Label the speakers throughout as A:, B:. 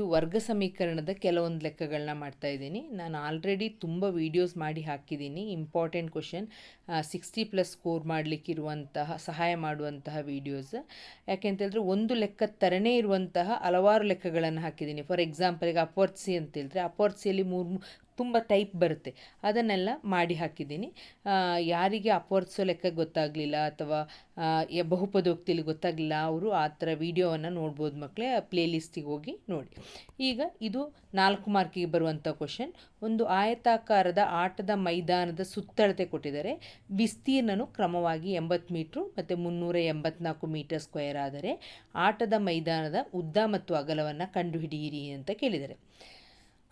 A: ಇದು ವರ್ಗ ಸಮೀಕರಣದ ಕೆಲವೊಂದು ಲೆಕ್ಕಗಳನ್ನ ಮಾಡ್ತಾ ಇದ್ದೀನಿ. ನಾನು ಆಲ್ರೆಡಿ ತುಂಬ ವೀಡಿಯೋಸ್ ಮಾಡಿ ಹಾಕಿದ್ದೀನಿ. Important question sixty plus score ಮಾಡಲಿಕ್ಕಿರುವಂತಹ, ಸಹಾಯ ಮಾಡುವಂತಹ ವೀಡಿಯೋಸ್ ಯಾಕೆಂತೇಳಿದ್ರೆ ಒಂದು ಲೆಕ್ಕ ಥರನೇ ಇರುವಂತಹ ಹಲವಾರು ಲೆಕ್ಕಗಳನ್ನು ಹಾಕಿದ್ದೀನಿ. ಫಾರ್ ಎಕ್ಸಾಂಪಲ್ಗೆ ಅಂತ ಹೇಳಿದ್ರೆ ಅಪೋರ್ಟ್ಸಿಯಲ್ಲಿ ಮೂರು ತುಂಬ ಟೈಪ್ ಬರುತ್ತೆ. ಅದನ್ನೆಲ್ಲ ಮಾಡಿ ಹಾಕಿದ್ದೀನಿ. ಯಾರಿಗೆ ಅಪವರ್ತಿಸೋ ಲೆಕ್ಕ ಗೊತ್ತಾಗಲಿಲ್ಲ ಅಥವಾ ಬಹುಪದೋಕ್ತಿಲಿ ಗೊತ್ತಾಗಲಿಲ್ಲ, ಅವರು ಆ ಥರ ವೀಡಿಯೋವನ್ನು ನೋಡ್ಬೋದು ಮಕ್ಕಳೇ ಪ್ಲೇಲಿಸ್ಟಿಗೆ ಹೋಗಿ ನೋಡಿ. ಈಗ ಇದು ನಾಲ್ಕು ಮಾರ್ಕಿಗೆ ಬರುವಂಥ ಕ್ವಶನ್. ಒಂದು ಆಯತಾಕಾರದ ಆಟದ ಮೈದಾನದ ಸುತ್ತಳತೆ ಕೊಟ್ಟಿದ್ದಾರೆ. ವಿಸ್ತೀರ್ಣನು ಕ್ರಮವಾಗಿ ಎಂಬತ್ತು ಮೀಟ್ರು ಮತ್ತು ಮುನ್ನೂರ ಎಂಬತ್ನಾಲ್ಕು ಮೀಟರ್ ಸ್ಕ್ವೇರ್ ಆದರೆ, ಆಟದ ಮೈದಾನದ ಉದ್ದ ಮತ್ತು ಅಗಲವನ್ನು ಕಂಡುಹಿಡಿಯಿರಿ ಅಂತ ಕೇಳಿದ್ದಾರೆ.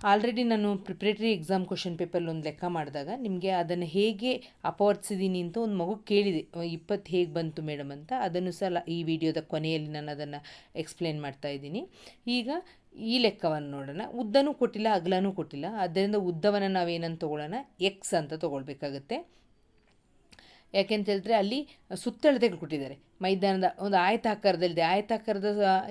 A: ಆಲ್ರೆಡಿ ನಾನು ಪ್ರಿಪ್ರೇಟರಿ ಎಕ್ಸಾಮ್ ಕ್ವಶನ್ ಪೇಪರ್ಲಿ ಒಂದು ಲೆಕ್ಕ ಮಾಡಿದಾಗ ನಿಮಗೆ ಅದನ್ನು ಹೇಗೆ ಅಪವರ್ತಿಸಿದ್ದೀನಿ ಅಂತ ಒಂದು ಮಗು ಕೇಳಿದೆ. ಇಪ್ಪತ್ತು ಹೇಗೆ ಬಂತು ಮೇಡಮ್ ಅಂತ. ಅದನ್ನು ಸಹ ಈ ವಿಡಿಯೋದ ಕೊನೆಯಲ್ಲಿ ನಾನು ಅದನ್ನು ಎಕ್ಸ್ಪ್ಲೇನ್ ಮಾಡ್ತಾ ಇದ್ದೀನಿ. ಈಗ ಈ ಲೆಕ್ಕವನ್ನು ನೋಡೋಣ. ಉದ್ದನೂ ಕೊಟ್ಟಿಲ್ಲ, ಅಗಲನೂ ಕೊಟ್ಟಿಲ್ಲ. ಅದರಿಂದ ಉದ್ದವನ್ನು ನಾವೇನಂತ ತೊಗೊಳ್ಳೋಣ? ಎಕ್ಸ್ ಅಂತ ತೊಗೊಳ್ಬೇಕಾಗತ್ತೆ. ಯಾಕೆಂತ ಹೇಳಿದ್ರೆ ಅಲ್ಲಿ ಸುತ್ತಳತೆಗಳು ಕೊಟ್ಟಿದ್ದಾರೆ. ಮೈದಾನದ ಒಂದು ಆಯತಾಕಾರದಲ್ಲಿದೆ ಆಯತಾಕಾರದ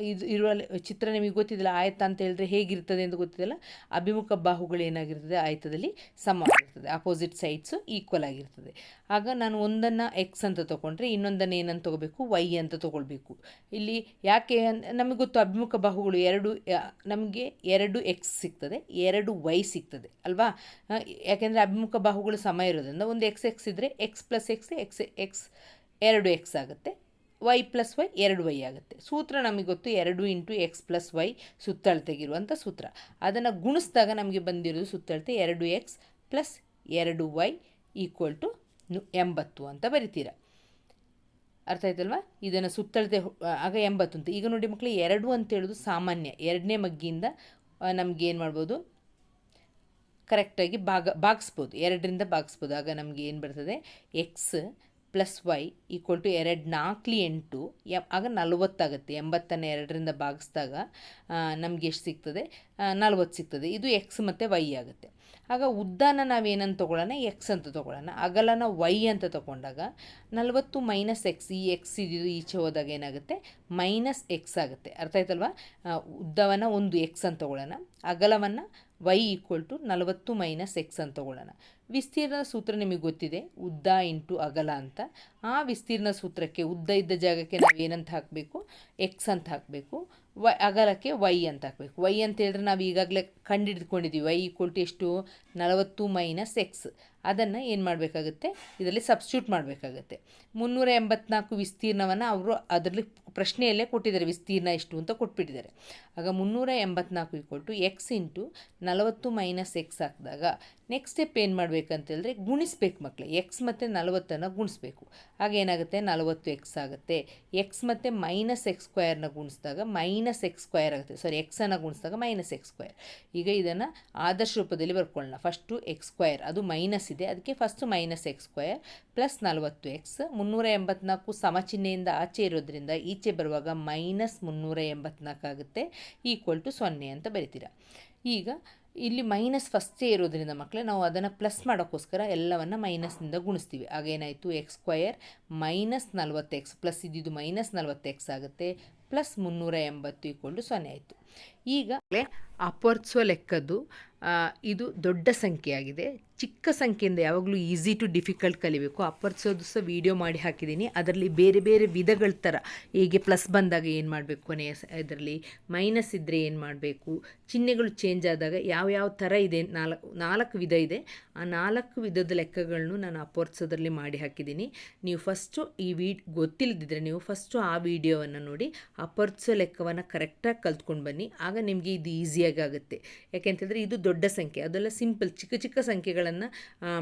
A: ಇದು ಇರುವ ಚಿತ್ರ ನಿಮಗೆ ಗೊತ್ತಿದ್ದಿಲ್ಲ ಆಯತ ಅಂತ ಹೇಳಿದ್ರೆ ಹೇಗಿರ್ತದೆ ಅಂತ ಗೊತ್ತಿದೆಯಲ್ಲ? ಅಭಿಮುಖ ಬಾಹುಗಳು ಏನಾಗಿರ್ತದೆ? ಆಯತದಲ್ಲಿ ಸಮವಾಗಿರ್ತದೆ. ಅಪೋಸಿಟ್ ಸೈಡ್ಸು ಈಕ್ವಲ್ ಆಗಿರ್ತದೆ. ಆಗ ನಾನು ಒಂದನ್ನು ಎಕ್ಸ್ ಅಂತ ತೊಗೊಂಡ್ರೆ ಇನ್ನೊಂದನ್ನು ಏನಂತ ತೊಗೋಬೇಕು ವೈ ಅಂತ ತೊಗೊಳ್ಬೇಕು. ಇಲ್ಲಿ ಯಾಕೆ ನಮಗೆ ಗೊತ್ತು ಅಭಿಮುಖ ಬಾಹುಗಳು ಎರಡು ನಮಗೆ ಎರಡು ಎಕ್ಸ್ ಸಿಗ್ತದೆ, ಎರಡು ವೈ ಸಿಗ್ತದೆ, ಅಲ್ವಾ? ಯಾಕೆಂದರೆ ಅಭಿಮುಖ ಬಾಹುಗಳು ಸಮ ಇರೋದ್ರಿಂದ ಒಂದು ಎಕ್ಸ್ ಎಕ್ಸ್ ಇದ್ದರೆ X plus X X X ಎರಡು ಎಕ್ಸ್ ಆಗುತ್ತೆ. ವೈ ಪ್ಲಸ್ ವೈ ಎರಡು ವೈ ಆಗುತ್ತೆ. ಸೂತ್ರ ನಮಗೆ ಗೊತ್ತು ಎರಡು ಇಂಟು ಎಕ್ಸ್ ಪ್ಲಸ್ ವೈ ಸುತ್ತಳತೆಗಿರುವಂಥ ಸೂತ್ರ. ಅದನ್ನು ಗುಣಿಸಿದಾಗ ನಮಗೆ ಬಂದಿರೋದು ಸುತ್ತಳತೆ ಎರಡು ಎಕ್ಸ್ ಪ್ಲಸ್ ಎರಡು ವೈ ಈಕ್ವಲ್ ಟು ಎಂಬತ್ತು ಅಂತ ಬರಿತೀರ. ಅರ್ಥ ಆಯ್ತಲ್ವಾ? ಇದನ್ನು ಸುತ್ತಳತೆ ಆಗ ಎಂಬತ್ತು ಅಂತ. ಈಗ ನೋಡಿ ಮಕ್ಕಳು ಎರಡು ಅಂತ ಹೇಳೋದು ಸಾಮಾನ್ಯ. ಎರಡನೇ ಮಗ್ಗಿಯಿಂದ ನಮ್ಗೆ ಏನು ಮಾಡ್ಬೋದು? ಕರೆಕ್ಟಾಗಿ ಭಾಗ ಭಾಗಿಸ್ಬೋದು. ಎರಡರಿಂದ ಭಾಗಿಸ್ಬೋದು. ಆಗ ನಮಗೆ ಏನು ಬರ್ತದೆ? X plus Y equal to ಎರಡು ನಾಲ್ಕಲಿ ಎಂಟು ಎ ಆಗ ನಲವತ್ತಾಗುತ್ತೆ ಎಂಬತ್ತನ್ನು ಎರಡರಿಂದ ಭಾಗಿಸಿದಾಗ ನಮಗೆ ಎಷ್ಟು ಸಿಗ್ತದೆ? ನಲ್ವತ್ತು ಸಿಗ್ತದೆ. ಇದು ಎಕ್ಸ್ ಮತ್ತು ವೈ ಆಗುತ್ತೆ. ಆಗ ಉದ್ದನ ನಾವೇನಂತ ತೊಗೊಳ್ಳೋಣ? ಎಕ್ಸ್ ಅಂತ ತೊಗೊಳ್ಳೋಣ. ಅಗಲನ ವೈ ಅಂತ ತೊಗೊಂಡಾಗ ನಲವತ್ತು ಮೈನಸ್ ಎಕ್ಸ್ ಈ ಎಕ್ಸ್ ಇದು ಈಚೆ ಹೋದಾಗ ಏನಾಗುತ್ತೆ? ಮೈನಸ್ ಎಕ್ಸ್ ಆಗುತ್ತೆ. ಅರ್ಥ ಆಯ್ತಲ್ವಾ? ಉದ್ದವನ್ನು ಒಂದು ಎಕ್ಸ್ ಅಂತ ತೊಗೊಳ್ಳೋಣ. ಅಗಲವನ್ನು ವೈ ಈಕ್ವಲ್ ಟು ನಲವತ್ತು ಮೈನಸ್ ಎಕ್ಸ್ ಅಂತ ತೊಗೊಳ್ಳೋಣ. ವಿಸ್ತೀರ್ಣ ಸೂತ್ರ ನಿಮಗೆ ಗೊತ್ತಿದೆ. ಉದ್ದ ಇಂಟು ಅಗಲ ಅಂತ. ಆ ವಿಸ್ತೀರ್ಣ ಸೂತ್ರಕ್ಕೆ ಉದ್ದ ಇದ್ದ ಜಾಗಕ್ಕೆ ನಾವು ಏನಂತ ಹಾಕಬೇಕು? ಎಕ್ಸ್ ಅಂತ ಹಾಕಬೇಕು. ವೈ, ಅಗಲಕ್ಕೆ ವೈ ಅಂತ ಹಾಕಬೇಕು. ವೈ ಅಂತ ಹೇಳಿದ್ರೆ ನಾವು ಈಗಾಗಲೇ ಕಂಡಿಡ್ಕೊಂಡಿದ್ದೀವಿ ವೈ ಈಕ್ವಲ್ ಟು ಎಷ್ಟು? ನಲವತ್ತು ಮೈನಸ್ ಎಕ್ಸ್ ಅದನ್ನು ಏನು ಮಾಡಬೇಕಾಗುತ್ತೆ? ಇದರಲ್ಲಿ ಸಬ್ಸ್ಟ್ಯೂಟ್ ಮಾಡಬೇಕಾಗುತ್ತೆ. ಮುನ್ನೂರ ಎಂಬತ್ನಾಲ್ಕು ವಿಸ್ತೀರ್ಣವನ್ನು ಅವರು ಅದರಲ್ಲಿ ಪ್ರಶ್ನೆಯಲ್ಲೇ ಕೊಟ್ಟಿದ್ದಾರೆ, ವಿಸ್ತೀರ್ಣ ಎಷ್ಟು ಅಂತ ಕೊಟ್ಬಿಟ್ಟಿದ್ದಾರೆ. ಆಗ ಮುನ್ನೂರ ಎಂಬತ್ನಾಲ್ಕು ಈಕ್ವಲ್ ಟು ಎಕ್ಸ್ ಇಂಟು ನಲವತ್ತು ಮೈನಸ್ ಎಕ್ಸ್ ಹಾಕಿದಾಗ ನೆಕ್ಸ್ಟ್ ಸ್ಟೆಪ್ ಏನು ಮಾಡಬೇಕಂತೇಳಿದ್ರೆ ಗುಣಿಸ್ಬೇಕು ಮಕ್ಕಳು ಎಕ್ಸ್ ಮತ್ತು ನಲವತ್ತನ್ನು ಗುಣಿಸ್ಬೇಕು. ಆಗ ಏನಾಗುತ್ತೆ? ನಲವತ್ತು ಎಕ್ಸ್ ಆಗುತ್ತೆ. ಎಕ್ಸ್ ಮತ್ತು ಮೈನಸ್ ಎಕ್ಸ್ ಸ್ಕ್ವಯರ್ನ ಗುಣಿಸಿದಾಗ ಮೈನಸ್ ಎಕ್ಸ್ ಸ್ಕ್ವಯರ್ ಆಗುತ್ತೆ. ಸಾರಿ ಎಕ್ಸನ್ನು ಗುಣಿಸಿದಾಗ ಮೈನಸ್ ಎಕ್ಸ್ ಸ್ಕ್ವಯರ್ ಈಗ ಇದನ್ನು ಆದರ್ಶ ರೂಪದಲ್ಲಿ ಬರ್ಕೊಳ್ಳೋಣ. ಫಸ್ಟು ಎಕ್ಸ್ ಸ್ಕ್ವಯರ್ ಅದು ಮೈನಸ್ ಇದೆ. ಅದಕ್ಕೆ first minus X square plus ನಲವತ್ತು ಎಕ್ಸ್ ಮುನ್ನೂರ ಎಂಬತ್ನಾಲ್ಕು ಸಮಚಿಹ್ನೆಯಿಂದ ಆಚೆ ಇರೋದ್ರಿಂದ ಈಚೆ ಬರುವಾಗ ಮೈನಸ್ ಮುನ್ನೂರ ಎಂಬತ್ನಾಲ್ಕು ಆಗುತ್ತೆ. ಈಕ್ವಲ್ ಟು ಸೊನ್ನೆ ಅಂತ ಬರಿತೀರ. ಈಗ ಇಲ್ಲಿ ಮೈನಸ್ ಫಸ್ಟೇ ಇರೋದ್ರಿಂದ ಮಕ್ಕಳೇ ನಾವು ಅದನ್ನು ಪ್ಲಸ್ ಮಾಡೋಕ್ಕೋಸ್ಕರ ಎಲ್ಲವನ್ನು ಮೈನಸ್ನಿಂದ ಗುಣಿಸ್ತೀವಿ. ಆಗ ಏನಾಯಿತು? ಎಕ್ಸ್ ಸ್ಕ್ವಯರ್ ಮೈನಸ್ ನಲ್ವತ್ತು ಎಕ್ಸ್ ಪ್ಲಸ್ ಇದ್ದಿದ್ದು ಮೈನಸ್ ನಲ್ವತ್ತು ಎಕ್ಸ್ ಆಗುತ್ತೆ. ಪ್ಲಸ್ ಮುನ್ನೂರ ಎಂಬತ್ತು ಈಕ್ವಲ್ ಸೊನ್ನೆ ಆಯಿತು. ಈಗ ಅಪವರ್ತಿಸುವ ಲೆಕ್ಕದ್ದು ಇದು ದೊಡ್ಡ ಸಂಖ್ಯೆಯಾಗಿದೆ. ಚಿಕ್ಕ ಸಂಖ್ಯೆಯಿಂದ ಯಾವಾಗಲೂ ಈಸಿ ಟು ಡಿಫಿಕಲ್ಟ್ ಕಲಿಬೇಕು. ಅಪವರ್ತಿಸೋದು ಸಹ ವೀಡಿಯೋ ಮಾಡಿ ಹಾಕಿದ್ದೀನಿ. ಅದರಲ್ಲಿ ಬೇರೆ ಬೇರೆ ವಿಧಗಳ ಥರ ಹೇಗೆ ಪ್ಲಸ್ ಬಂದಾಗ ಏನು ಮಾಡಬೇಕು ಕೊನೆಯ ಇದರಲ್ಲಿ ಮೈನಸ್ ಇದ್ದರೆ ಏನು ಮಾಡಬೇಕು, ಚಿಹ್ನೆಗಳು ಚೇಂಜ್ ಆದಾಗ ಯಾವ ಯಾವ ಥರ ಇದೆ, ನಾಲ್ಕು ನಾಲ್ಕು ವಿಧ ಇದೆ. ಆ ನಾಲ್ಕು ವಿಧದ ಲೆಕ್ಕಗಳನ್ನು ನಾನು ಅಪವರ್ತಿಸೋದ್ರಲ್ಲಿ ಮಾಡಿ ಹಾಕಿದ್ದೀನಿ. ನೀವು ಫಸ್ಟು ಈ ವೀ ಗೊತ್ತಿಲ್ಲದಿದ್ದರೆ ನೀವು ಫಸ್ಟು ಆ ವೀಡಿಯೋವನ್ನು ನೋಡಿ ಅಪವರ್ತಿಸೋ ಲೆಕ್ಕವನ್ನು ಕರೆಕ್ಟಾಗಿ ಕಲ್ತ್ಕೊಂಡು ಬನ್ನಿ. ಆಗ ನಿಮಗೆ ಇದು ಈಸಿಯಾಗಿ ಆಗುತ್ತೆ ಯಾಕೆಂತಂದರೆ ಇದು ದೊಡ್ಡ ಸಂಖ್ಯೆ, ಅದೆಲ್ಲ ಸಿಂಪಲ್ ಚಿಕ್ಕ ಚಿಕ್ಕ ಸಂಖ್ಯೆಗಳನ್ನು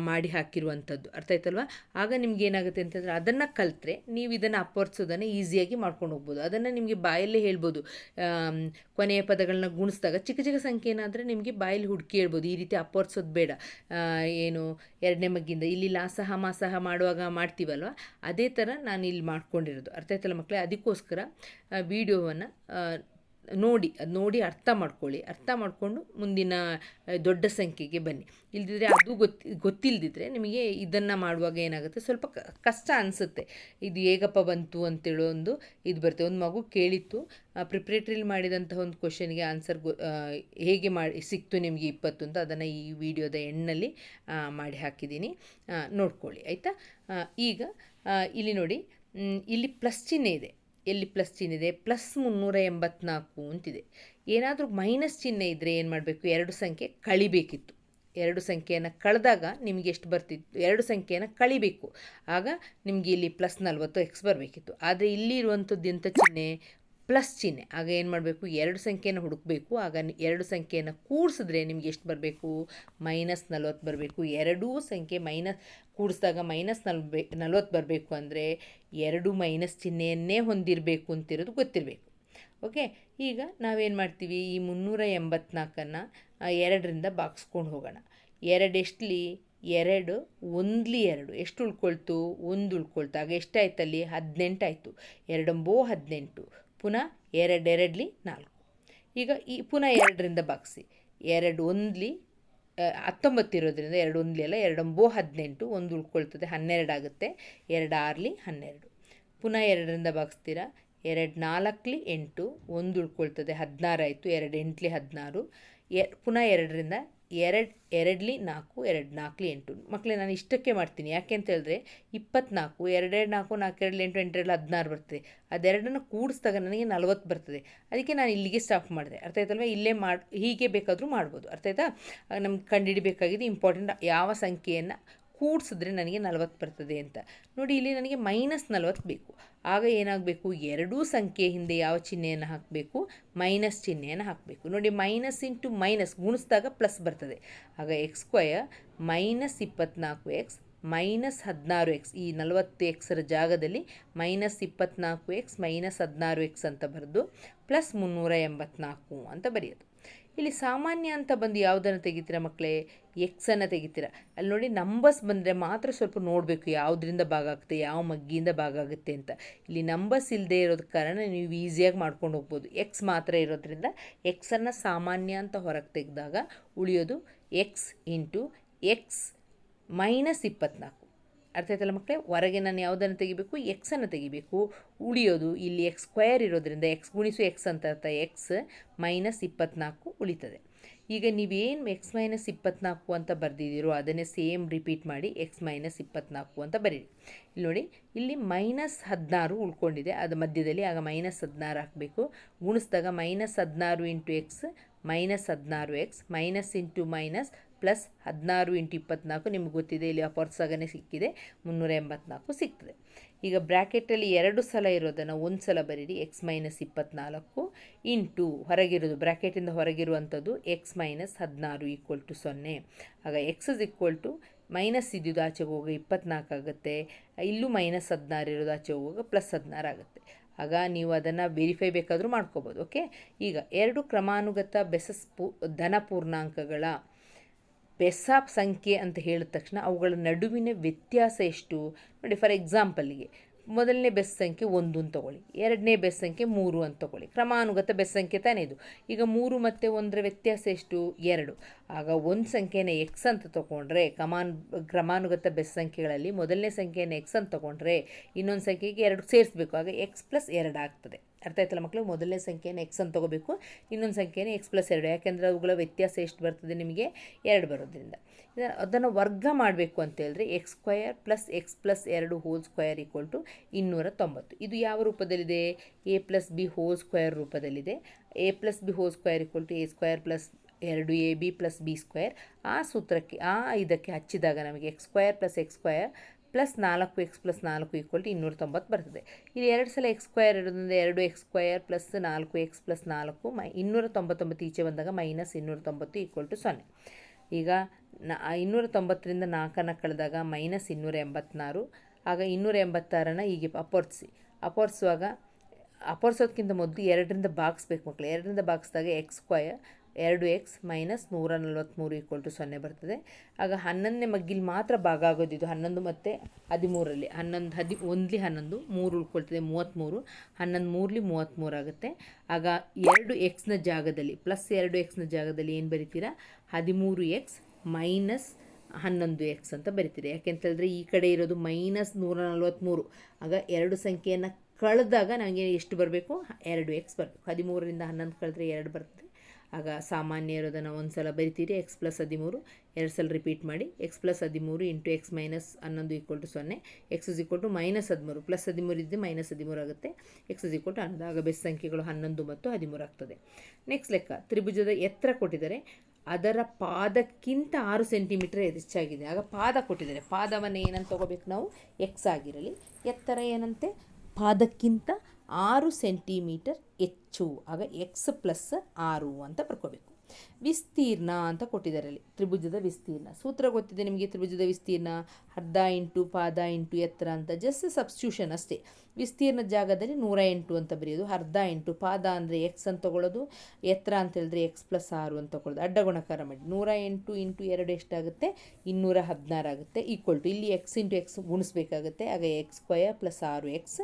A: ಮಾಡಿ ಹಾಕಿರುವಂಥದ್ದು ಅರ್ಥ ಆಯ್ತಲ್ವಾ? ಆಗ ನಿಮ್ಗೆ ಏನಾಗುತ್ತೆ ಅಂತಂದರೆ ಅದನ್ನು ಕಲಿತ್ರೆ ನೀವು ಇದನ್ನು ಅಪ್ಪರ್ಸೋದನ್ನು ಈಸಿಯಾಗಿ ಮಾಡ್ಕೊಂಡು ಹೋಗ್ಬೋದು. ಅದನ್ನು ನಿಮಗೆ ಬಾಯಲ್ಲೇ ಹೇಳ್ಬೋದು. ಕೊನೆಯ ಪದಗಳನ್ನ ಗುಣಿಸಿದಾಗ ಚಿಕ್ಕ ಚಿಕ್ಕ ಸಂಖ್ಯೆ ಏನಾದರೆ ನಿಮಗೆ ಬಾಯಲ್ಲಿ ಹುಡುಕಿ ಹೇಳ್ಬೋದು. ಈ ರೀತಿ ಅಪ್ಪರ್ಸೋದು ಬೇಡ. ಏನು ಎರಡನೇ ಮಗ್ಗಿಂದ ಇಲ್ಲಿ ಲಾಸಹ ಮಾಸಹ ಮಾಡುವಾಗ ಮಾಡ್ತೀವಲ್ವ? ಅದೇ ಥರ ನಾನು ಇಲ್ಲಿ ಮಾಡ್ಕೊಂಡಿರೋದು. ಅರ್ಥ ಆಯ್ತಲ್ಲ ಮಕ್ಕಳೇ ಅದಕ್ಕೋಸ್ಕರ ವಿಡಿಯೋವನ್ನು ನೋಡಿ, ಅದು ನೋಡಿ ಅರ್ಥ ಮಾಡ್ಕೊಳ್ಳಿ. ಅರ್ಥ ಮಾಡಿಕೊಂಡು ಮುಂದಿನ ದೊಡ್ಡ ಸಂಖ್ಯೆಗೆ ಬನ್ನಿ. ಇಲ್ದಿದ್ರೆ ಅದು ಗೊತ್ತಿ ಗೊತ್ತಿಲ್ಲದಿದ್ರೆ ನಿಮಗೆ ಇದನ್ನು ಮಾಡುವಾಗ ಏನಾಗುತ್ತೆ? ಸ್ವಲ್ಪ ಕಷ್ಟ ಅನಿಸುತ್ತೆ. ಇದು ಹೇಗಪ್ಪ ಬಂತು ಅಂತೇಳೋ ಒಂದು ಇದು ಬರುತ್ತೆ. ಒಂದು ಮಗು ಕೇಳಿತ್ತು ಪ್ರಿಪ್ರೇಟ್ರಿಲಿ ಮಾಡಿದಂತಹ ಒಂದು ಕ್ವಶನ್ಗೆ ಆನ್ಸರ್ ಗೊ ಹೇಗೆ ಮಾಡಿ, ಸಿಕ್ತು ನಿಮಗೆ ಇಪ್ಪತ್ತು ಅಂತ ಅದನ್ನು ಈ ವಿಡಿಯೋದ ಎಣ್ಣಲ್ಲಿ ಮಾಡಿ ಹಾಕಿದ್ದೀನಿ. ನೋಡ್ಕೊಳ್ಳಿ, ಆಯಿತಾ? ಈಗ ಇಲ್ಲಿ ನೋಡಿ ಇಲ್ಲಿ ಪ್ಲಸ್ ಚಿಹ್ನೆ ಇದೆ. ಎಲ್ಲಿ ಪ್ಲಸ್ ಚಿಹ್ನೆ ಇದೆ? ಪ್ಲಸ್ ಮುನ್ನೂರ ಎಂಬತ್ನಾಲ್ಕು ಅಂತಿದೆ. ಏನಾದರೂ ಮೈನಸ್ ಚಿಹ್ನೆ ಇದ್ದರೆ ಏನು ಮಾಡಬೇಕು? ಎರಡು ಸಂಖ್ಯೆ ಕಳಿಬೇಕಿತ್ತು. ಎರಡು ಸಂಖ್ಯೆಯನ್ನು ಕಳೆದಾಗ ನಿಮಗೆ ಎಷ್ಟು ಬರ್ತಿತ್ತು? ಎರಡು ಸಂಖ್ಯೆಯನ್ನು ಕಳಿಬೇಕು. ಆಗ ನಿಮಗೆ ಇಲ್ಲಿ ಪ್ಲಸ್ ನಲ್ವತ್ತು ಎಕ್ಸ್ ಬರಬೇಕಿತ್ತು. ಆದರೆ ಇಲ್ಲಿ ಇರುವಂಥದ್ದು ಎಂಥ ಚಿಹ್ನೆ? ಪ್ಲಸ್ ಚಿಹ್ನೆ. ಆಗ ಏನು ಮಾಡಬೇಕು? ಎರಡು ಸಂಖ್ಯೆಯನ್ನು ಹುಡುಕಬೇಕು. ಆಗ ಎರಡು ಸಂಖ್ಯೆಯನ್ನು ಕೂಡಿಸಿದ್ರೆ ನಿಮ್ಗೆ ಎಷ್ಟು ಬರಬೇಕು? ಮೈನಸ್ ನಲ್ವತ್ತು ಬರಬೇಕು. ಎರಡೂ ಸಂಖ್ಯೆ ಮೈನಸ್ ಕೂಡಿಸಿದಾಗ ಮೈನಸ್ ನಲ್ವೇ ನಲ್ವತ್ತು ಬರಬೇಕು ಅಂದರೆ ಎರಡು ಮೈನಸ್ ಚಿಹ್ನೆಯನ್ನೇ ಹೊಂದಿರಬೇಕು ಅಂತಿರೋದು ಗೊತ್ತಿರಬೇಕು. ಓಕೆ? ಈಗ ನಾವೇನು ಮಾಡ್ತೀವಿ? ಈ ಮುನ್ನೂರ ಎಂಬತ್ನಾಲ್ಕನ್ನು ಎರಡರಿಂದ ಬಾಗಿಸ್ಕೊಂಡು ಹೋಗೋಣ. ಎರಡು ಎಷ್ಟಲಿ? ಎರಡು, ಒಂದ್ಲಿ ಎರಡು. ಎಷ್ಟು ಉಳ್ಕೊಳ್ತು? ಒಂದು ಉಳ್ಕೊಳ್ತು. ಆಗ ಎಷ್ಟಾಯ್ತಲ್ಲಿ ಹದಿನೆಂಟಾಯಿತು ಎರಡಂಬೋ ಹದಿನೆಂಟು. ಪುನಃ ಎರಡೆರಡ್ಲಿ ನಾಲ್ಕು. ಈಗ ಈ ಪುನಃ ಎರಡರಿಂದ ಬಾಗಿಸಿ ಎರಡು ಒಂದ್ಲಿ ಹತ್ತೊಂಬತ್ತು ಇರೋದ್ರಿಂದ ಎರಡು ಒಂದ್ಲಿ ಅಲ್ಲ ಎರಡೊಂಬೋ ಹದಿನೆಂಟು ಒಂದು ಉಳ್ಕೊಳ್ತದೆ, ಹನ್ನೆರಡು ಆಗುತ್ತೆ, ಎರಡು ಆರ್ಲಿ ಹನ್ನೆರಡು. ಪುನಃ ಎರಡರಿಂದ ಬಾಗಿಸ್ತೀರಾ ಎರಡು ನಾಲ್ಕಲಿ ಎಂಟು, ಒಂದು ಉಳ್ಕೊಳ್ತದೆ, ಹದಿನಾರು ಆಯಿತು, ಎರಡು ಎಂಟ್ಲಿ ಹದಿನಾರು, ಎ, ಪುನಃ ಎರಡರಿಂದ ಎರಡು, ಎರಡ್ಲಿ ನಾಲ್ಕು, ಎರಡು ನಾಲ್ಕಲಿ ಎಂಟು. ಮಕ್ಕಳೇ ನಾನು ಇಷ್ಟಕ್ಕೆ ಮಾಡ್ತೀನಿ. ಯಾಕೆ ಅಂತ ಹೇಳಿದ್ರೆ, ಇಪ್ಪತ್ನಾಲ್ಕು, ಎರಡೆರಡು ನಾಲ್ಕು ನಾಲ್ಕು ಎರಡು ಎಂಟು ಎಂಟರಲ್ಲಿ ಹದಿನಾರು ಬರ್ತದೆ. ಅದೆರಡನ್ನು ಕೂಡಿಸಿದಾಗ ನನಗೆ ನಲವತ್ತು ಬರ್ತದೆ. ಅದಕ್ಕೆ ನಾನು ಇಲ್ಲಿಗೆ ಸ್ಟಾಪ್ ಮಾಡಿದೆ. ಅರ್ಥ ಆಯ್ತಲ್ವ? ಇಲ್ಲೇ ಮಾಡಿ, ಹೀಗೆ ಬೇಕಾದರೂ ಮಾಡ್ಬೋದು. ಅರ್ಥ ಆಯ್ತಾ? ನಮ್ಗೆ ಕಂಡುಹಿಡಿಬೇಕಾಗಿದೆ ಇಂಪಾರ್ಟೆಂಟ್ ಯಾವ ಸಂಖ್ಯೆಯನ್ನು ಕೂಡಿಸಿದ್ರೆ ನನಗೆ ನಲವತ್ತು ಬರ್ತದೆ ಅಂತ. ನೋಡಿ, ಇಲ್ಲಿ ನನಗೆ ಮೈನಸ್ ನಲವತ್ತು ಬೇಕು. ಆಗ ಏನಾಗಬೇಕು? ಎರಡೂ ಸಂಖ್ಯೆ ಹಿಂದೆ ಯಾವ ಚಿಹ್ನೆಯನ್ನು ಹಾಕಬೇಕು? ಮೈನಸ್ ಚಿಹ್ನೆಯನ್ನು ಹಾಕಬೇಕು. ನೋಡಿ ಮೈನಸ್ ಇಂಟು ಮೈನಸ್ ಗುಣಿಸಿದಾಗ ಪ್ಲಸ್ ಬರ್ತದೆ. ಆಗ ಎಕ್ಸ್ ಸ್ಕ್ವಯರ್ ಮೈನಸ್ ಇಪ್ಪತ್ನಾಲ್ಕು ಎಕ್ಸ್ ಮೈನಸ್ ಹದಿನಾರು ಎಕ್ಸ್ ಈ ನಲವತ್ತು ಎಕ್ಸರ ಜಾಗದಲ್ಲಿ ಮೈನಸ್ ಇಪ್ಪತ್ನಾಲ್ಕು ಎಕ್ಸ್ ಮೈನಸ್ ಹದಿನಾರು ಎಕ್ಸ್ ಅಂತ ಬರೆದು ಪ್ಲಸ್ ಮುನ್ನೂರ ಎಂಬತ್ನಾಲ್ಕು ಅಂತ ಬರೆಯೋದು. ಇಲ್ಲಿ ಸಾಮಾನ್ಯ ಅಂತ ಬಂದು ಯಾವುದನ್ನು ತೆಗಿತೀರಾ ಮಕ್ಕಳೇ? ಎಕ್ಸನ್ನು ತೆಗಿತೀರಾ. ಅಲ್ಲಿ ನೋಡಿ ನಂಬರ್ಸ್ ಬಂದರೆ ಮಾತ್ರ ಸ್ವಲ್ಪ ನೋಡಬೇಕು ಯಾವುದರಿಂದ ಭಾಗ ಆಗುತ್ತೆ, ಯಾವ ಮಗ್ಗಿಯಿಂದ ಭಾಗ ಆಗುತ್ತೆ ಅಂತ. ಇಲ್ಲಿ ನಂಬರ್ಸ್ ಇಲ್ಲದೆ ಇರೋದ ಕಾರಣ ನೀವು ಈಸಿಯಾಗಿ ಮಾಡ್ಕೊಂಡು ಹೋಗ್ಬೋದು. ಎಕ್ಸ್ ಮಾತ್ರ ಇರೋದ್ರಿಂದ ಎಕ್ಸನ್ನು ಸಾಮಾನ್ಯ ಅಂತ ಹೊರಗೆ ತೆಗೆದಾಗ ಉಳಿಯೋದು ಎಕ್ಸ್ ಇಂಟು ಎಕ್ಸ್ ಮೈನಸ್ ಇಪ್ಪತ್ನಾಲ್ಕು. ಅರ್ಥ ಆಯ್ತಲ್ಲ ಮಕ್ಕಳೇ? ಹೊರಗೆ ನಾನು ಯಾವುದನ್ನು ತೆಗಿಬೇಕು? ಎಕ್ಸನ್ನು ತೆಗಿಬೇಕು. ಉಳಿಯೋದು ಇಲ್ಲಿ ಎಕ್ಸ್ ಸ್ಕ್ವಯರ್ ಇರೋದ್ರಿಂದ ಎಕ್ಸ್ ಗುಣಿಸು ಎಕ್ಸ್ ಅಂತ ಅರ್ಥ. ಎಕ್ಸ್ ಮೈನಸ್ ಇಪ್ಪತ್ನಾಲ್ಕು ಉಳಿತದೆ. ಈಗ ನೀವೇನು ಎಕ್ಸ್ ಮೈನಸ್ ಇಪ್ಪತ್ನಾಲ್ಕು ಅಂತ ಬರೆದಿದ್ದೀರೋ ಅದನ್ನೇ ಸೇಮ್ ರಿಪೀಟ್ ಮಾಡಿ ಎಕ್ಸ್ ಮೈನಸ್ ಇಪ್ಪತ್ನಾಲ್ಕು ಅಂತ ಬರೀರಿ. ಇಲ್ಲಿ ನೋಡಿ, ಇಲ್ಲಿ ಮೈನಸ್ ಹದಿನಾರು ಉಳ್ಕೊಂಡಿದೆ. ಅದು ಮಧ್ಯದಲ್ಲಿ ಆಗ ಮೈನಸ್ ಹದಿನಾರು ಹಾಕಬೇಕು. ಗುಣಿಸಿದಾಗ ಮೈನಸ್ ಹದಿನಾರು ಇಂಟು ಎಕ್ಸ್ ಮೈನಸ್ ಹದಿನಾರು X minus into minus plus ಹದಿನಾರು ಇಂಟು ಇಪ್ಪತ್ನಾಲ್ಕು ನಿಮ್ಗೆ ಗೊತ್ತಿದೆ ಇಲ್ಲಿ ಅಪರ್ಸಾಗನೇ ಸಿಕ್ಕಿದೆ, ಮುನ್ನೂರ ಎಂಬತ್ನಾಲ್ಕು ಸಿಗ್ತದೆ ಈಗ ಬ್ರ್ಯಾಕೆಟಲ್ಲಿ ಎರಡು ಸಲ ಇರೋದನ್ನು ಒಂದು ಸಲ ಬರೀರಿ ಎಕ್ಸ್ ಮೈನಸ್ ಇಪ್ಪತ್ನಾಲ್ಕು ಇಂಟು ಹೊರಗಿರೋದು ಬ್ರ್ಯಾಕೆಟಿಂದ ಹೊರಗಿರುವಂಥದ್ದು ಎಕ್ಸ್ ಮೈನಸ್ ಹದಿನಾರು ಈಕ್ವಲ್ ಟು ಸೊನ್ನೆ. ಆಗ X is equal to minus ಇದ್ದಿದ್ದು ಆಚೆಗೆ ಹೋಗಿ ಇಪ್ಪತ್ನಾಲ್ಕು ಆಗುತ್ತೆ, ಇಲ್ಲೂ ಮೈನಸ್ ಹದಿನಾರು ಇರೋದು ಆಚೆ ಹೋಗುವಾಗ ಪ್ಲಸ್ ಹದಿನಾರು ಆಗುತ್ತೆ. ಆಗ ನೀವು ಅದನ್ನು ವೆರಿಫೈ ಬೇಕಾದರೂ ಮಾಡ್ಕೋಬೋದು ಓಕೆ ಈಗ ಎರಡು ಕ್ರಮಾನುಗತ ಬೆಸಸ್ ಪೂ ಧನ ಪೂರ್ಣಾಂಕಗಳ ಬೆಸ ಸಂಖ್ಯೆ ಅಂತ ಹೇಳಿದ ತಕ್ಷಣ ಅವುಗಳ ನಡುವಿನ ವ್ಯತ್ಯಾಸ ಎಷ್ಟು? ನೋಡಿ ಫಾರ್ ಎಕ್ಸಾಂಪಲ್ಗೆ ಮೊದಲನೇ ಬೆಸ್ ಸಂಖ್ಯೆ ಒಂದು ಅಂತ ತಗೊಳ್ಳಿ, ಎರಡನೇ ಬೆಸ್ ಸಂಖ್ಯೆ ಮೂರು ಅಂತ ತಗೊಳ್ಳಿ, ಕ್ರಮಾನುಗತ ಬೆಸ್ ಸಂಖ್ಯೆ ತಾನೇ ಇದು. ಈಗ ಮೂರು ಮತ್ತು ಒಂದರ ವ್ಯತ್ಯಾಸ ಎಷ್ಟು? ಎರಡು. ಆಗ ಒಂದು ಸಂಖ್ಯೆನ ಎಕ್ಸ್ ಅಂತ ತಗೊಂಡ್ರೆ ಕಮಾನ್ ಕ್ರಮಾನುಗತ ಬೆಸ್ ಸಂಖ್ಯೆಗಳಲ್ಲಿ ಮೊದಲನೇ ಸಂಖ್ಯೆಯನ್ನು ಎಕ್ಸ್ ಅಂತ ತಗೊಂಡ್ರೆ ಇನ್ನೊಂದು ಸಂಖ್ಯೆಗೆ ಎರಡು ಸೇರಿಸ್ಬೇಕು. ಆಗ ಎಕ್ಸ್ ಪ್ಲಸ್ ಎರಡು ಆಗ್ತದೆ. ಅರ್ಥ ಆಯ್ತಲ್ಲ ಮಕ್ಕಳು ಮೊದಲನೇ ಸಂಖ್ಯೆಯನ್ನು ಎಕ್ಸ್ ಅಂತ ತೊಗೋಬೇಕು. ಇನ್ನೊಂದು ಸಂಖ್ಯೆಯನ್ನು ಎಕ್ಸ್ ಪ್ಲಸ್ ಎರಡು. ಯಾಕೆಂದರೆ ಅವುಗಳ ವ್ಯತ್ಯಾಸ ಎಷ್ಟು ಬರ್ತದೆ ನಿಮಗೆ? ಎರಡು ಬರೋದ್ರಿಂದ. ಅದನ್ನು ವರ್ಗ ಮಾಡಬೇಕು ಅಂತ ಹೇಳಿದ್ರೆ X square plus X plus ಎರಡು ಹೋಲ್ ಸ್ಕ್ವಯರ್ ಈಕ್ವಲ್ ಟು ಇನ್ನೂರ ತೊಂಬತ್ತು ಇದು ಯಾವ ರೂಪದಲ್ಲಿದೆ? A plus B whole square ರೂಪದಲ್ಲಿದೆ. A plus B whole square equal to A square plus ಎರಡು A B plus B square ಆ ಸೂತ್ರಕ್ಕೆ, ಆ ಇದಕ್ಕೆ ಹಚ್ಚಿದಾಗ ನಮಗೆ X square plus X square plus ನಾಲ್ಕು ಎಕ್ಸ್ ಪ್ಲಸ್ ನಾಲ್ಕು ಈಕ್ವಲ್ ಟು ಇನ್ನೂರ ತೊಂಬತ್ತು ಬರ್ತದೆ. ಇಲ್ಲಿ ಎರಡು ಸಲ ಎಕ್ಸ್ ಸ್ಕ್ವೇರ್ ಇರೋದ್ರಿಂದ ಎರಡು ಎಕ್ಸ್ ಸ್ಕ್ವಯರ್ ಪ್ಲಸ್ ನಾಲ್ಕು ಎಕ್ಸ್ ಪ್ಲಸ್ ನಾಲ್ಕು ಮೈ ಇನ್ನೂರ ತೊಂಬತ್ತೊಂಬತ್ತು ಈಚೆ ಬಂದಾಗ ಮೈನಸ್ ಇನ್ನೂರ ತೊಂಬತ್ತು ಈಕ್ವಲ್ ಟು ಸೊನ್ನೆ. ಈಗ ನ ಇನ್ನೂರ ತೊಂಬತ್ತರಿಂದ ನಾಲ್ಕನ್ನು ಕಳೆದಾಗ ಮೈನಸ್ ಇನ್ನೂರ ಎಂಬತ್ನಾರು ಆಗ ಇನ್ನೂರ ಎಂಬತ್ತಾರನ್ನು ಹೀಗೆ ಅಪೋರ್ಸಿ. ಅಪೋರ್ಸುವಾಗ ಅಪೋರ್ಸೋದಕ್ಕಿಂತ ಮೊದಲು ಎರಡರಿಂದ ಬಾಗಿಸ್ಬೇಕು ಮಕ್ಕಳು ಎರಡರಿಂದ ಬಾಕ್ಸ್ದಾಗ ಎಕ್ಸ್ ಸ್ಕ್ವಯರ್ ಎರಡು ಎಕ್ಸ್ ಮೈನಸ್ ನೂರ ನಲ್ವತ್ತ್ಮೂರು ಈಕ್ವಲ್ ಟು ಸೊನ್ನೆ ಬರ್ತದೆ. ಆಗ ಹನ್ನೊಂದನೇ ಮಗ್ಗಿಲಿ ಮಾತ್ರ ಭಾಗ ಆಗೋದಿದ್ದು ಹನ್ನೊಂದು ಮತ್ತು ಹದಿಮೂರಲ್ಲಿ. ಹನ್ನೊಂದು ಹದಿ, ಒಂದ್ಲಿ ಹನ್ನೊಂದು, ಮೂರು ಉಳ್ಕೊಳ್ತದೆ ಮೂವತ್ತ್ಮೂರು ಹನ್ನೊಂದು ಮೂರಲಿ ಮೂವತ್ತ್ಮೂರು ಆಗುತ್ತೆ. ಆಗ ಎರಡು ಎಕ್ಸ್ನ ಜಾಗದಲ್ಲಿ, ಪ್ಲಸ್ ಎರಡು ಎಕ್ಸ್ನ ಜಾಗದಲ್ಲಿ ಏನು ಬರಿತೀರಾ? ಹದಿಮೂರು ಎಕ್ಸ್ ಮೈನಸ್ ಹನ್ನೊಂದು ಎಕ್ಸ್ ಅಂತ ಬರಿತೀರಿ. ಯಾಕೆಂತೇಳಿದ್ರೆ ಈ ಕಡೆ ಇರೋದು ಮೈನಸ್ ನೂರ ನಲ್ವತ್ತ್ಮೂರು ಆಗ ಎರಡು ಸಂಖ್ಯೆಯನ್ನು ಕಳೆದಾಗ ನನಗೆ ಎಷ್ಟು ಬರಬೇಕು? ಎರಡು ಎಕ್ಸ್ ಬರಬೇಕು. ಹದಿಮೂರರಿಂದ ಹನ್ನೊಂದು ಕಳೆದ್ರೆ ಎರಡು ಬರ್ತದೆ ಆಗ ಸಾಮಾನ್ಯ ಇರೋದನ್ನು ಒಂದು ಸಲ ಬರಿತೀರಿ ಎಕ್ಸ್ ಪ್ಲಸ್ ಹದಿಮೂರು, ಎರಡು ಸಲ ರಿಪೀಟ್ ಮಾಡಿ ಎಕ್ಸ್ ಪ್ಲಸ್ ಹದಿಮೂರು ಇಂಟು ಎಕ್ಸ್ ಮೈನಸ್ ಹನ್ನೊಂದು ಈಕ್ವಲ್ ಟು ಸೊನ್ನೆ X is equal to minus ಹದಿಮೂರು ಪ್ಲಸ್ ಹದಿಮೂರು ಇದ್ದು ಮೈನಸ್ ಹದಿಮೂರು ಆಗುತ್ತೆ. ಎಕ್ಸ್ ಇಸ್ ಈಕ್ವಲ್ ಟು ಹನ್ನೊಂದು, ಆಗ ಬೆಸ್ ಸಂಖ್ಯೆಗಳು ಹನ್ನೊಂದು ಮತ್ತು ಹದಿಮೂರು ಆಗ್ತದೆ. ನೆಕ್ಸ್ಟ್ ಲೆಕ್ಕ, ತ್ರಿಭುಜದ ಎತ್ತರ ಕೊಟ್ಟಿದ್ದಾರೆ. ಅದರ ಪಾದಕ್ಕಿಂತ ಆರು ಸೆಂಟಿಮೀಟರ್ ಹೆಚ್ಚಾಗಿದೆ. ಆಗ ಪಾದ ಕೊಟ್ಟಿದ್ದಾರೆ. ಪಾದವನ್ನು ಏನಂತ ತಗೋಬೇಕು ನಾವು? ಎಕ್ಸ್ ಆಗಿರಲಿ. ಎತ್ತರ ಏನಂತೆ? ಪಾದಕ್ಕಿಂತ ಆರು ಸೆಂಟಿಮೀಟರ್ ಹೆಚ್ಚು, ಆಗ ಎಕ್ಸ್ ಪ್ಲಸ್ ಆರು ಅಂತ ಬರ್ಕೋಬೇಕು ವಿಸ್ತೀರ್ಣ ಅಂತ ಕೊಟ್ಟಿದ್ದಾರೆ ಅಲ್ಲಿ, ತ್ರಿಭುಜದ ವಿಸ್ತೀರ್ಣ. ಸೂತ್ರ ಗೊತ್ತಿದೆ ನಿಮಗೆ ತ್ರಿಭುಜದ ವಿಸ್ತೀರ್ಣ? ಅರ್ಧ ಇಂಟು ಪಾದ ಇಂಟು ಎತ್ತರ ಅಂತ ಜಸ್ಟ್ ಸಬ್ಸ್ಟ್ಯೂಷನ್ ಅಷ್ಟೇ. ವಿಸ್ತೀರ್ಣ ಜಾಗದಲ್ಲಿ ನೂರ ಎಂಟು ಅಂತ ಬರೆಯೋದು. ಅರ್ಧ ಇಂಟು ಪಾದ ಅಂದರೆ ಎಕ್ಸ್ ಅಂತ ತಗೊಳ್ಳೋದು. ಎತ್ತರ ಅಂತ ಹೇಳಿದ್ರೆ ಎಕ್ಸ್ ಪ್ಲಸ್ ಆರು ಅಂತ ತಗೊಳ್ಳೋದು. ಅಡ್ಡ ಗುಣಕಾರ ಮಾಡಿ. ನೂರ ಎಂಟು ಇಂಟು ಎರಡು ಎಷ್ಟಾಗುತ್ತೆ? ಇನ್ನೂರ ಹದಿನಾರು ಆಗುತ್ತೆ. ಈಕ್ವಲ್ ಟು ಇಲ್ಲಿ ಎಕ್ಸ್ ಇಂಟು ಎಕ್ಸ್ ಗುಣಿಸ್ಬೇಕಾಗುತ್ತೆ. ಆಗ ಎಕ್ಸ್ ಸ್ಕ್ವಯರ್ ಪ್ಲಸ್ ಆರು ಎಕ್ಸ್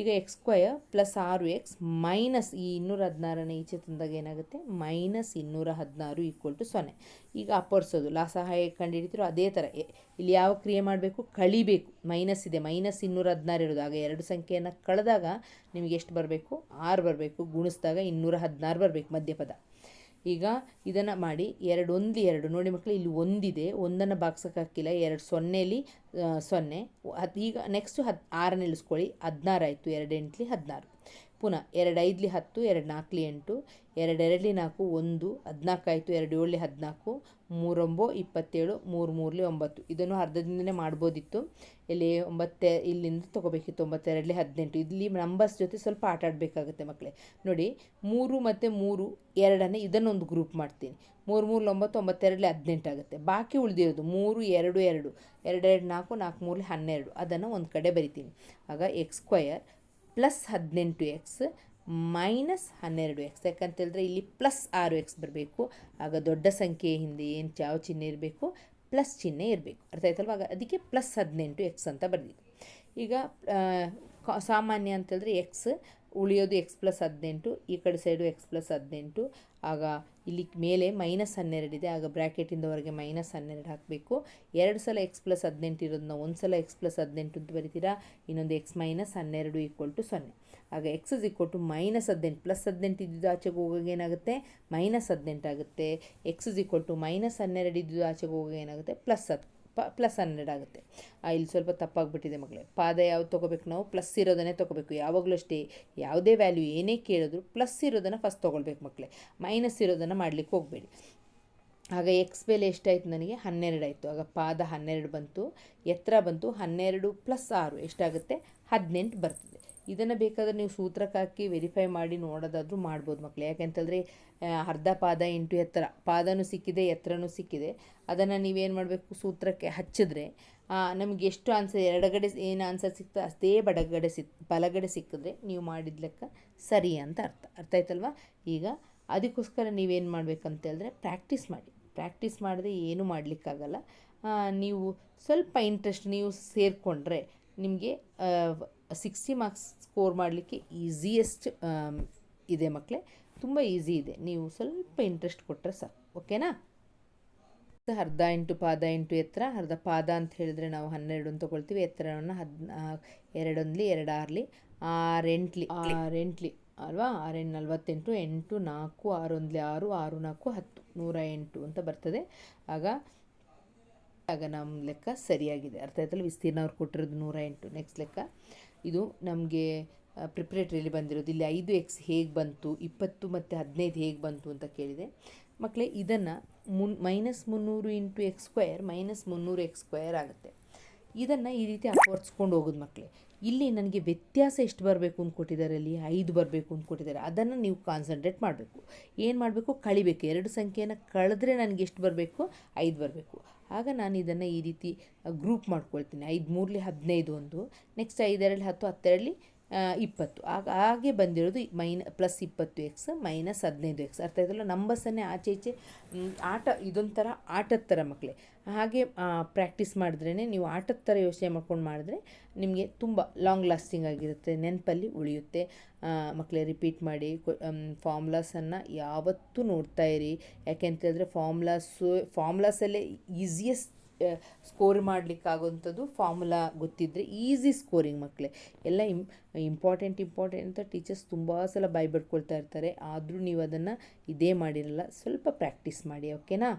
A: ಈಗ ಎಕ್ಸ್ ಸ್ಕ್ವಯರ್ ಪ್ಲಸ್ ಆರು ಎಕ್ಸ್ ಮೈನಸ್ ಈ ಇನ್ನೂರ ಹದಿನಾರನೇ ಈಚೆ ತಂದಾಗ ಏನಾಗುತ್ತೆ? ಮೈನಸ್ ಇನ್ನೂರ ಹದಿನಾರು ಈಕ್ವಲ್ ಟು ಸೊನ್ನೆ. ಈಗ ಅಪ್ಪರ್ಸೋದು ಲಾ ಸಹಾಯ ಕಂಡುಹಿಡಿತಿರೋ ಅದೇ ಥರ ಇಲ್ಲಿ ಯಾವ ಕ್ರಿಯೆ ಮಾಡಬೇಕು? ಕಳಿಬೇಕು. ಮೈನಸ್ ಇದೆ. ಮೈನಸ್ ಇನ್ನೂರ ಹದಿನಾರು ಇರೋದು ಆಗ ಎರಡು ಸಂಖ್ಯೆಯನ್ನು ಕಳೆದಾಗ ನಿಮಗೆ ಎಷ್ಟು ಬರಬೇಕು? ಆರು ಬರಬೇಕು. ಗುಣಿಸಿದಾಗ ಇನ್ನೂರ ಹದಿನಾರು ಬರಬೇಕು ಮಧ್ಯಪದ. ಈಗ ಇದನ್ನು ಮಾಡಿ ಎರಡು ಒಂದು ಎರಡು. ನೋಡಿ ಮಕ್ಕಳು ಇಲ್ಲಿ ಒಂದಿದೆ. ಒಂದನ್ನು ಬಾಕ್ಸಕ್ಕೆ ಹಾಕಿಲ್ಲ. ಎರಡು ಸೊನ್ನೆಲಿ ಸೊನ್ನೆ. ಹತ್ತು ಈಗ ನೆಕ್ಸ್ಟು ಹತ್ತು ಆರನ್ನು ಇಳಿಸ್ಕೊಳ್ಳಿ. ಹದಿನಾರು ಆಯಿತು. ಎರಡು ಎಂಟ್ಲಿ ಹದಿನಾರು. ಪುನಃ ಎರಡು ಐದ್ಲಿ ಹತ್ತು ಎರಡು ನಾಲ್ಕಲಿ ಎಂಟು ಎರಡು ಎರಡಲಿ ನಾಲ್ಕು, ಒಂದು, ಹದಿನಾಲ್ಕಾಯಿತು ಎರಡು ಏಳಲಿ ಹದಿನಾಲ್ಕು, ಮೂರೊಂಬೋ, ಇಪ್ಪತ್ತೇಳು ಮೂರು ಮೂರಲಿ ಒಂಬತ್ತು. ಇದನ್ನು ಅರ್ಧದಿಂದನೇ ಮಾಡ್ಬೋದಿತ್ತು. ಇಲ್ಲಿ ಒಂಬತ್ತೆ, ಇಲ್ಲಿಂದ ತೊಗೋಬೇಕಿತ್ತು, ಒಂಬತ್ತೆರಡಲಿ ಹದಿನೆಂಟು. ಇಲ್ಲಿ ನಂಬರ್ಸ್ ಜೊತೆ ಸ್ವಲ್ಪ ಆಟ ಆಡಬೇಕಾಗುತ್ತೆ ಮಕ್ಕಳೇ. ನೋಡಿ, ಮೂರು ಮತ್ತು ಮೂರು, ಎರಡನ್ನೇ ಇದನ್ನೊಂದು ಗ್ರೂಪ್ ಮಾಡ್ತೀನಿ. ಮೂರು ಮೂರು ಒಂಬತ್ತು, ಒಂಬತ್ತೆರಡಲಿ ಹದಿನೆಂಟು ಆಗುತ್ತೆ. ಬಾಕಿ ಉಳಿದಿರೋದು ಮೂರು, ಎರಡು ಎರಡು. ಎರಡೆರಡು, ನಾಲ್ಕು ನಾಲ್ಕು, ಮೂರಲಿ ಹನ್ನೆರಡು. ಅದನ್ನು ಒಂದು ಕಡೆ ಬರಿತೀನಿ. ಆಗ ಎಕ್ಸ್ ಸ್ಕ್ವಯರ್ ಪ್ಲಸ್ ಹದಿನೆಂಟು ಎಕ್ಸ್ ಮೈನಸ್ ಹನ್ನೆರಡು ಎಕ್ಸ್ ಯಾಕಂತೇಳಿದ್ರೆ ಇಲ್ಲಿ ಪ್ಲಸ್ ಆರು ಎಕ್ಸ್ ಬರಬೇಕು. ಆಗ ದೊಡ್ಡ ಸಂಖ್ಯೆ ಹಿಂದೆ ಏನು ಯಾವ ಚಿಹ್ನೆ ಇರಬೇಕು? ಪ್ಲಸ್ ಚಿಹ್ನೆ ಇರಬೇಕು. ಅರ್ಥ ಆಯ್ತಲ್ವ ಆಗ ಅದಕ್ಕೆ ಪ್ಲಸ್ ಹದಿನೆಂಟು ಎಕ್ಸ್ ಅಂತ ಬರೆದಿದ್ದು. ಈಗ ಸಾಮಾನ್ಯ ಅಂತೇಳಿದ್ರೆ ಎಕ್ಸ್ ಉಳಿಯೋದು ಎಕ್ಸ್ ಪ್ಲಸ್ ಹದಿನೆಂಟು, ಈ ಕಡೆ ಸೈಡು ಎಕ್ಸ್ ಪ್ಲಸ್ ಹದಿನೆಂಟು, ಆಗ ಇಲ್ಲಿ ಮೇಲೆ ಮೈನಸ್ ಹನ್ನೆರಡಿದೆ ಆಗ ಬ್ರ್ಯಾಕೆಟಿಂದ ಹೊರಗೆ ಮೈನಸ್ ಹನ್ನೆರಡು ಹಾಕಬೇಕು. ಎರಡು ಸಲ ಎಕ್ಸ್ ಪ್ಲಸ್ ಹದಿನೆಂಟು ಇರೋದನ್ನ ಒಂದು ಸಲ ಎಕ್ಸ್ ಪ್ಲಸ್ ಹದಿನೆಂಟು ಅಂತ ಬರಿತೀರಾ? ಇನ್ನೊಂದು ಎಕ್ಸ್ ಮೈನಸ್ ಹನ್ನೆರಡು ಈಕ್ವಲ್ ಟು ಸೊನ್ನೆ. ಆಗ x is equal to minus ಹದಿನೆಂಟು ಪ್ಲಸ್ ಹದಿನೆಂಟು ಇದ್ದಿದ್ದು ಆಚೆಗೆ ಹೋಗೋಕೆ ಏನಾಗುತ್ತೆ? ಮೈನಸ್ ಹದಿನೆಂಟು ಆಗುತ್ತೆ. X is equal to minus ಹನ್ನೆರಡು ಇದ್ದಿದ್ದು ಆಚೆಗೆ ಹೋಗೋಕೆ ಏನಾಗುತ್ತೆ? ಪ್ಲಸ್ ಹತ್ತು. ಪ ಪ್ಲಸ್ ಹನ್ನೆರಡು ಆಗುತ್ತೆ. ಇಲ್ಲಿ ಸ್ವಲ್ಪ ತಪ್ಪಾಗ್ಬಿಟ್ಟಿದೆ ಮಗಳೇ. ಪಾದ ಯಾವ್ದು ತೊಗೋಬೇಕು ನಾವು? ಪ್ಲಸ್ ಇರೋದನ್ನೇ ತೊಗೋಬೇಕು. ಯಾವಾಗಲೂ ಅಷ್ಟೇ ಯಾವುದೇ ವ್ಯಾಲ್ಯೂ ಏನೇ ಕೇಳಿದ್ರು ಪ್ಲಸ್ ಇರೋದನ್ನು ಫಸ್ಟ್ ತೊಗೊಳ್ಬೇಕು ಮಕ್ಕಳೇ. ಮೈನಸ್ ಇರೋದನ್ನು ಮಾಡಲಿಕ್ಕೆ ಹೋಗಬೇಡಿ. ಆಗ ಎಕ್ಸ್ ಬೆಲೆ ಎಷ್ಟಾಯಿತು ನನಗೆ? ಹನ್ನೆರಡು ಆಯಿತು. ಆಗ ಪಾದ ಹನ್ನೆರಡು ಬಂತು, ಎತ್ತರ ಬಂತು, ಹನ್ನೆರಡು ಪ್ಲಸ್ ಆರು ಎಷ್ಟಾಗುತ್ತೆ? ಹದಿನೆಂಟು ಬರ್ತದೆ. ಇದನ್ನು ಬೇಕಾದರೆ ನೀವು ಸೂತ್ರಕ್ಕೆ ಹಾಕಿ ವೆರಿಫೈ ಮಾಡಿ ನೋಡೋದಾದರೂ ಮಾಡ್ಬೋದು ಮಕ್ಕಳು ಯಾಕೆಂತಂದರೆ ಅರ್ಧ ಪಾದ ಇಂಟು ಎತ್ತರ. ಪಾದನೂ ಸಿಕ್ಕಿದೆ, ಎತ್ತರನೂ ಸಿಕ್ಕಿದೆ. ಅದನ್ನು ನೀವೇನು ಮಾಡಬೇಕು? ಸೂತ್ರಕ್ಕೆ ಹಚ್ಚಿದ್ರೆ ನಮಗೆ ಎಷ್ಟು ಆನ್ಸರ್ ಎಡಗಡೆ ಏನು ಆನ್ಸರ್ ಸಿಕ್ತೋ ಅಷ್ಟೇ ಬಡಗಡೆ ಸಿಕ್, ಬಲಗಡೆ ಸಿಕ್ಕಿದ್ರೆ ನೀವು ಮಾಡಿದ ಲೆಕ್ಕ ಸರಿ ಅಂತ ಅರ್ಥ. ಅರ್ಥ ಆಯ್ತಲ್ವಾ? ಈಗ ಅದಕ್ಕೋಸ್ಕರ ನೀವೇನು ಮಾಡಬೇಕಂತ ಹೇಳಿದ್ರೆ ಪ್ರಾಕ್ಟೀಸ್ ಮಾಡಿ. ಪ್ರಾಕ್ಟೀಸ್ ಮಾಡದೆ ಏನೂ ಮಾಡಲಿಕ್ಕಾಗಲ್ಲ. ನೀವು ಸ್ವಲ್ಪ ಇಂಟ್ರೆಸ್ಟ್ ನೀವು ಸೇರಿಕೊಂಡ್ರೆ ನಿಮಗೆ ಸಿಕ್ಸ್ಟಿ ಮಾರ್ಕ್ಸ್ ಸ್ಕೋರ್ ಮಾಡಲಿಕ್ಕೆ ಈಸಿಯೆಸ್ಟ್ ಇದೆ ಮಕ್ಕಳೇ ತುಂಬ ಈಸಿ ಇದೆ. ನೀವು ಸ್ವಲ್ಪ ಇಂಟ್ರೆಸ್ಟ್ ಕೊಟ್ಟರೆ ಸಾಕು. ಓಕೆನಾ ಅರ್ಧ ಇಂಟು ಪಾದ ಇಂಟು ಎತ್ತರ ಅರ್ಧ ಪಾದ ಅಂತ ಹೇಳಿದ್ರೆ ನಾವು ಹನ್ನೆರಡು ಅಂತ ತಗೊಳ್ತೀವಿ. ಎತ್ತರವನ್ನು ಹದ್ ಎರಡೊಂದ್ಲಿ ಎರಡು ಆರ್ಲಿ. ಆರೆಂಟ್ಲಿ ಆರೆಂಟ್ಲಿ ಅಲ್ವಾ? ಆರೆಂಟು ನಲ್ವತ್ತೆಂಟು ಎಂಟು ನಾಲ್ಕು ಆರೊಂದ್ಲಿ ಆರು ಆರು ನಾಲ್ಕು ಹತ್ತು ನೂರ ಎಂಟು ಅಂತ ಬರ್ತದೆ. ಆಗ ಆಗ ನಮ್ಮ ಲೆಕ್ಕ ಸರಿಯಾಗಿದೆ. ಅರ್ಥ ಆಯ್ತಲ್ಲ? ವಿಸ್ತೀರ್ಣ ಅವ್ರು ಕೊಟ್ಟಿರೋದು ನೂರ ಎಂಟು. ನೆಕ್ಸ್ಟ್ ಲೆಕ್ಕ. ಇದು ನಮಗೆ ಪ್ರಿಪ್ರೇಟ್ರಿಯಲ್ಲಿ ಬಂದಿರೋದು. ಇಲ್ಲಿ ಐದು ಎಕ್ಸ್ ಹೇಗೆ ಬಂತು, ಇಪ್ಪತ್ತು ಮತ್ತು ಹದಿನೈದು ಹೇಗೆ ಬಂತು ಅಂತ ಕೇಳಿದೆ. ಮಕ್ಕಳೇ ಇದನ್ನು ಮುನ್ ಮೈನಸ್ ಮುನ್ನೂರು ಇಂಟು ಎಕ್ಸ್ ಸ್ಕ್ವಯರ್ ಮೈನಸ್ ಮುನ್ನೂರು ಎಕ್ಸ್ ಸ್ಕ್ವಯರ್ ಆಗುತ್ತೆ. ಇದನ್ನು ಈ ರೀತಿ ಅಪವರ್ಸ್ಕೊಂಡು ಹೋಗೋದು ಮಕ್ಕಳೇ ಇಲ್ಲಿ ನನಗೆ ವ್ಯತ್ಯಾಸ ಎಷ್ಟು ಬರಬೇಕು ಅಂತ ಕೊಟ್ಟಿದ್ದಾರೆ ಅಲ್ಲಿ? ಐದು ಬರಬೇಕು ಅಂತ ಕೊಟ್ಟಿದ್ದಾರೆ ಅದನ್ನು ನೀವು ಕಾನ್ಸಂಟ್ರೇಟ್ ಮಾಡಬೇಕು. ಏನು ಮಾಡಬೇಕು? ಕಳಿಬೇಕು. ಎರಡು ಸಂಖ್ಯೆಯನ್ನು ಕಳೆದ್ರೆ ನನಗೆ ಎಷ್ಟು ಬರಬೇಕು? ಐದು ಬರಬೇಕು. ಆಗ ನಾನು ಇದನ್ನು ಈ ರೀತಿ ಗ್ರೂಪ್ ಮಾಡ್ಕೊಳ್ತೀನಿ. ಐದು ಮೂರಲಿ ಹದಿನೈದು ಒಂದು. ನೆಕ್ಸ್ಟ್ ಐದರಲ್ಲಿ ಹತ್ತು, ಹತ್ತೆರಡಲಿ ಇಪ್ಪತ್ತು. ಆಗ, ಹಾಗೆ ಬಂದಿರೋದು ಮೈನ, ಪ್ಲಸ್ ಇಪ್ಪತ್ತು ಎಕ್ಸ್ ಮೈನಸ್ ಹದಿನೈದು ಎಕ್ಸ್ ಅರ್ಥ ಇದೆಲ್ಲ ನಂಬರ್ಸನ್ನೇ ಆಚೆ ಈಚೆ ಆಟ, ಇದೊಂಥರ ಆಟದ ಥರ ಮಕ್ಕಳೇ ಹಾಗೆ ಪ್ರಾಕ್ಟೀಸ್ ಮಾಡಿದ್ರೇ ನೀವು ಆಟದ ಥರ ಯೋಚನೆ ಮಾಡ್ಕೊಂಡು ಮಾಡಿದ್ರೆ ನಿಮಗೆ ತುಂಬ ಲಾಂಗ್ ಲಾಸ್ಟಿಂಗ್ ಆಗಿರುತ್ತೆ, ನೆನಪಲ್ಲಿ ಉಳಿಯುತ್ತೆ. ಮಕ್ಕಳೇ ರಿಪೀಟ್ ಮಾಡಿ ಫಾರ್ಮುಲಾಸನ್ನು ಯಾವತ್ತೂ ನೋಡ್ತಾ ಇರಿ. ಯಾಕೆಂತ ಹೇಳಿದ್ರೆ ಫಾರ್ಮುಲಾಸು ಫಾರ್ಮುಲಾಸಲ್ಲೇ ಈಸಿಯೆಸ್ಟ್ ಸ್ಕೋರ್ ಮಾಡಲಿಕ್ಕಾಗೋಂಥದ್ದು ಫಾರ್ಮುಲಾ ಗೊತ್ತಿದ್ದರೆ ಈಸಿ ಸ್ಕೋರಿಂಗ್ ಮಕ್ಕಳೇ ಎಲ್ಲ ಇಂ ಇಂಪಾರ್ಟೆಂಟ್ ಇಂಪಾರ್ಟೆಂಟ್ ಅಂತ ಟೀಚರ್ಸ್ ತುಂಬ ಸಲ ಬಾಯ್ ಇರ್ತಾರೆ. ಆದರೂ ನೀವು ಅದನ್ನು ಇದೇ ಮಾಡಿರಲ್ಲ, ಸ್ವಲ್ಪ ಪ್ರಾಕ್ಟೀಸ್ ಮಾಡಿ ಓಕೆನಾ